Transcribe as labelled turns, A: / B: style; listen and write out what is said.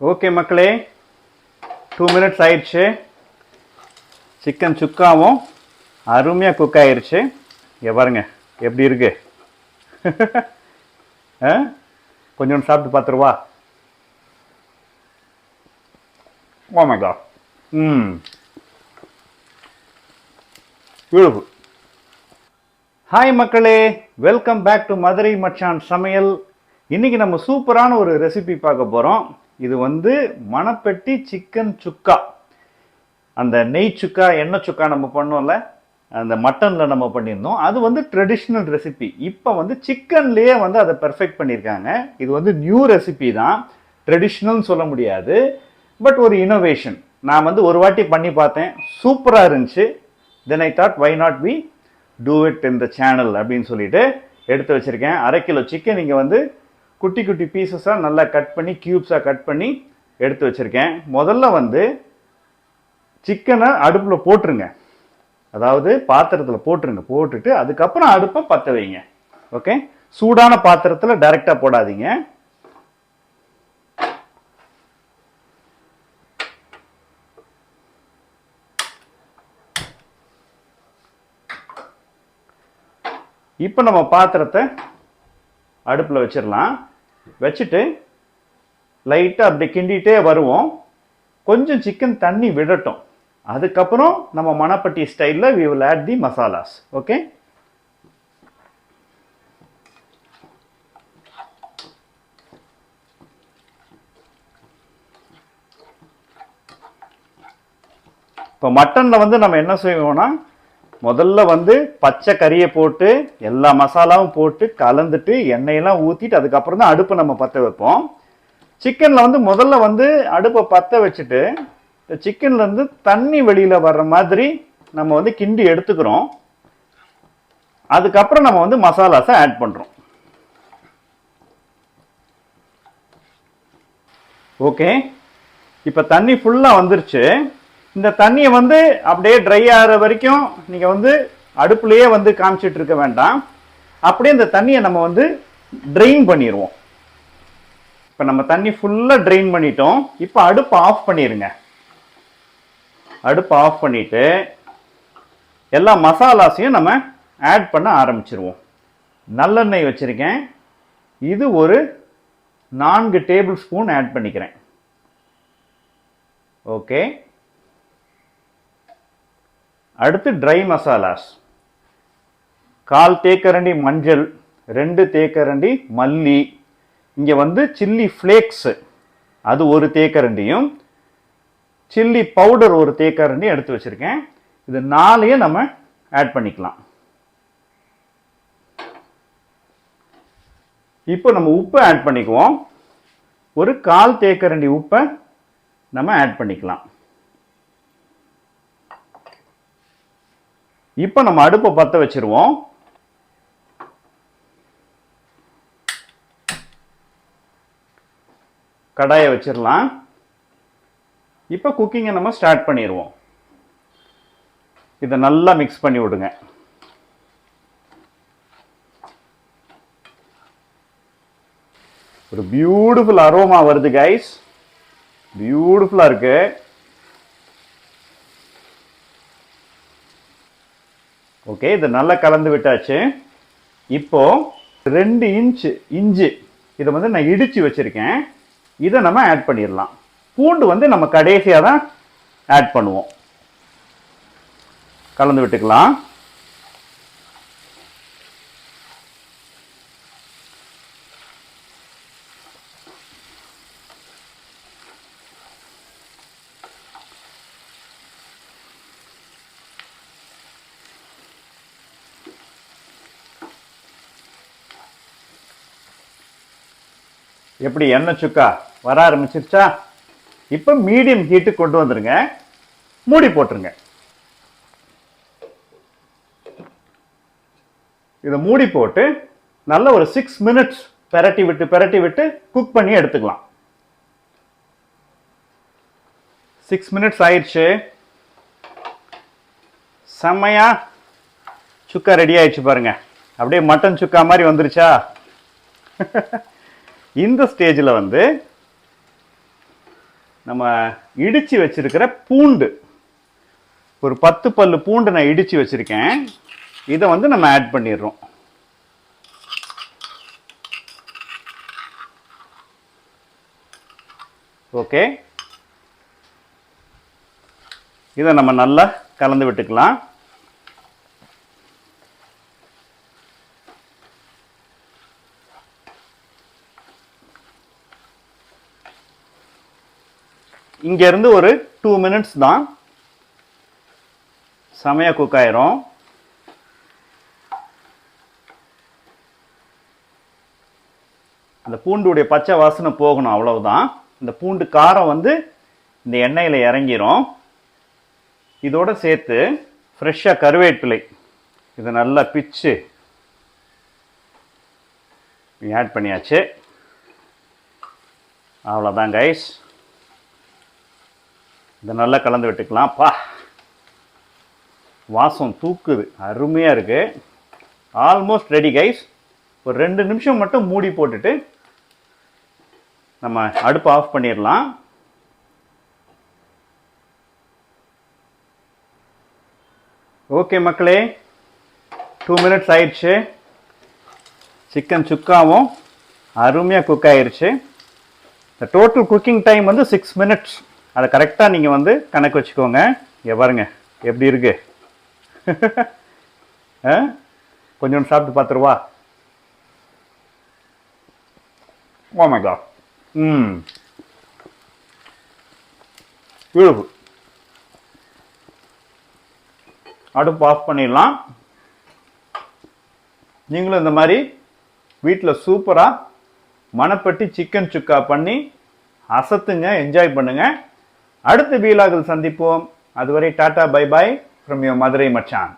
A: Okay மக்களே. Two minutes ஆயிடுச்சு. Chicken சுக்காவும் அருமையாக குக் ஆயிடுச்சு இங்கே பாருங்க எப்படி இருக்கு? ஆ? கொஞ்சோண்டு சாப்பிட்டு பார்த்துருவா ஓமேகா oh ம். பியூட்டிஃபுல் ஹாய் மக்களே. வெல்கம் பேக் டு மதுரை மச்சான் சமையல். இன்றைக்கி நம்ம சூப்பரான ஒரு ரெசிபி பார்க்க போகிறோம் இது வந்து மணப்பெட்டி சிக்கன் சுக்கா. அந்த நெய் சுக்கா எண்ணெய் சுக்கா நம்ம பண்ணோம்ல அந்த மட்டனில் நம்ம பண்ணியிருந்தோம். அது வந்து ட்ரெடிஷ்னல் ரெசிபி இப்போ வந்து சிக்கன்லேயே வந்து அதை பெர்ஃபெக்ட் பண்ணியிருக்காங்க. இது வந்து நியூ ரெசிபி தான். ட்ரெடிஷ்னல்னு சொல்ல முடியாது. பட் ஒரு இனோவேஷன் நான் வந்து ஒரு வாட்டி பண்ணி பார்த்தேன். சூப்பராக இருந்துச்சு. Then I thought why not we do it in the channel அப்படின்னு சொல்லிட்டு எடுத்து வச்சுருக்கேன். அரை கிலோ சிக்கன் இங்கே வந்து குட்டி குட்டி பீசஸாக நல்லா கட் பண்ணி க்யூப்ஸாக கட் பண்ணி எடுத்து வச்சுருக்கேன். முதல்ல வந்து சிக்கனை அடுப்பில் போட்டுருங்க. அதாவது பாத்திரத்தில் போட்டுருங்க. போட்டுட்டு அதுக்கப்புறம் அடுப்பை பற்ற வைங்க. ஓகே சூடான பாத்திரத்தில் டைரெக்டாக போடாதீங்க. இப்போ நம்ம பாத்திரத்தை அடுப்பில் வச்சிடலாம். வச்சுட்டு லைட்டாக அப்படி கிண்டிகிட்டே வருவோம். கொஞ்சம் சிக்கன் தண்ணி விடட்டும். அதுக்கப்புறம் நம்ம மணப்பட்டி ஸ்டைலில் we will add the masalas okay இப்போ மட்டனில் வந்து நம்ம என்ன செய்வோம்னா முதல்ல வந்து பச்சை கறியை போட்டு எல்லா மசாலாவும் போட்டு கலந்துட்டு எண்ணெயெல்லாம் ஊற்றிட்டு அதுக்கப்புறம் தான் அடுப்பை நம்ம பற்ற வைப்போம். சிக்கனில் வந்து முதல்ல வந்து அடுப்பை பற்ற வச்சுட்டு இந்த சிக்கன்லேருந்து தண்ணி வெளியில் வர்ற மாதிரி நம்ம வந்து கிண்டி எடுத்துக்கிறோம். அதுக்கப்புறம் நம்ம வந்து மசாலாஸை ஆட் பண்ணுறோம் ஓகே? இப்போ தண்ணி ஃபுல்லாக வந்துருச்சு. இந்த தண்ணியை வந்து அப்படியே ட்ரை ஆகிற வரைக்கும் நீங்கள் வந்து அடுப்புலையே வந்து காமிச்சிட்டு இருக்க வேண்டாம். அப்படியே இந்த தண்ணியை நம்ம வந்து ட்ரெயின் பண்ணிடுவோம் இப்போ நம்ம தண்ணி ஃபுல்லாக ட்ரெயின் பண்ணிட்டோம். இப்போ அடுப்பு ஆஃப் பண்ணிடுங்க அடுப்பு ஆஃப் பண்ணிட்டு எல்லா மசாலாஸையும் நம்ம ஆட் பண்ண ஆரம்பிச்சிருவோம். நல்லெண்ணெய் வச்சுருக்கேன். இது ஒரு நான்கு டேபிள் ஸ்பூன் ஆட் பண்ணிக்கிறேன். ஓகே அடுத்து ட்ரை மசாலாஸ் கால் தேக்கரண்டி மஞ்சள் ரெண்டு தேக்கரண்டி மல்லி. இங்கே வந்து சில்லி ஃப்ளேக்ஸு அது ஒரு தேக்கரண்டியும் சில்லி பவுடர் ஒரு தேக்கரண்டி எடுத்து வச்சுருக்கேன். இது நாலையும் நம்ம ஆட் பண்ணிக்கலாம். இப்போ நம்ம உப்பு ஆட் பண்ணிக்குவோம். ஒரு கால் தேக்கரண்டி உப்பை நம்ம ஆட் பண்ணிக்கலாம். இப்போ நம்ம அடுப்பை பற்ற வச்சிருவோம். கடாயை வச்சிடலாம் இப்போ குக்கிங்கை நம்ம ஸ்டார்ட் பண்ணிடுவோம் இதை நல்லா மிக்ஸ் பண்ணி விடுங்க. ஒரு பியூட்டிஃபுல் அரோமா வருது கைஸ் பியூட்டிஃபுல்லாக இருக்கு. ஓகே இது நல்லா கலந்து விட்டாச்சு. இப்போ ரெண்டு இன்ச்சு இஞ்சி இதை வந்து நான் இடித்து வச்சுருக்கேன். இதை நம்ம ஆட் பண்ணிடலாம். பூண்டு வந்து நம்ம கடைசியாக தான் ஆட் பண்ணுவோம். கலந்து விட்டுக்கலாம். எப்படி எண்ணெய் சுக்கா வர ஆரம்பிச்சிருச்சா? இப்போ மீடியம் ஹீட்டு கொண்டு வந்துருங்க. மூடி போட்டுருங்க. இதை மூடி போட்டு நல்ல ஒரு சிக்ஸ் மினிட்ஸ் பெரட்டி விட்டு பெரட்டி விட்டு குக் பண்ணி எடுத்துக்கலாம். சிக்ஸ் மினிட்ஸ் ஆயிடுச்சு. செம்மையா சுக்கா ரெடி ஆயிடுச்சு பாருங்க. அப்படியே மட்டன் சுக்கா மாதிரி வந்துருச்சா? இந்த ஸ்டேஜில் வந்து நம்ம இடித்து வச்சிருக்கிற பூண்டு. ஒரு பத்து பல்லு பூண்டு நான் இடித்து வச்சுருக்கேன். இதை வந்து நம்ம ஆட் பண்ணிடுறோம். ஓகே. இதை நம்ம நல்லா கலந்து விட்டுக்கலாம். இங்கேருந்து ஒரு டூ மினிட்ஸ் தான் செமையாக குக் ஆயிரும். அந்த பூண்டுடைய பச்சை வாசனை போகணும் அவ்வளவுதான். இந்த பூண்டு காரம் வந்து இந்த எண்ணெயில் இறங்கிரும். இதோட சேர்த்து ஃப்ரெஷ்ஷாக கருவேப்பிலை. இதை நல்லா பிச்சு ஆட் பண்ணியாச்சு. அவ்வளோதான் கைஸ் இதை நல்லா கலந்து விட்டுக்கலாம். பா. வாசம் தூக்குது. அருமையாக இருக்குது ஆல்மோஸ்ட் ரெடி கைஸ் ஒரு ரெண்டு நிமிஷம் மட்டும் மூடி போட்டுட்டு நம்ம அடுப்பு ஆஃப் பண்ணிடலாம். ஓகே மக்களே. டூ மினிட்ஸ் ஆயிடுச்சு. சிக்கன் சுக்காவும் அருமையாக குக் ஆயிடுச்சு இந்த டோட்டல் குக்கிங் டைம் வந்து சிக்ஸ் மினிட்ஸ் அதை கரெக்டாக நீங்கள் வந்து கணக்கு வச்சுக்கோங்க. இங்கே பாருங்க எப்படி இருக்கு? ஆ? சாப்பிட்டு பார்த்துருவா Oh ம். பியூட்டிஃபுல் அடுப்பு ஆஃப் பண்ணிடலாம். நீங்களும் இந்த மாதிரி வீட்டில் சூப்பராக மணப்பட்டி சிக்கன் சுக்கா பண்ணி அசத்துங்க என்ஜாய் பண்ணுங்கள் அடுத்த வீலாகில் சந்திப்போம். அதுவரை Tata bye bye from yo Madurai மச்சான்.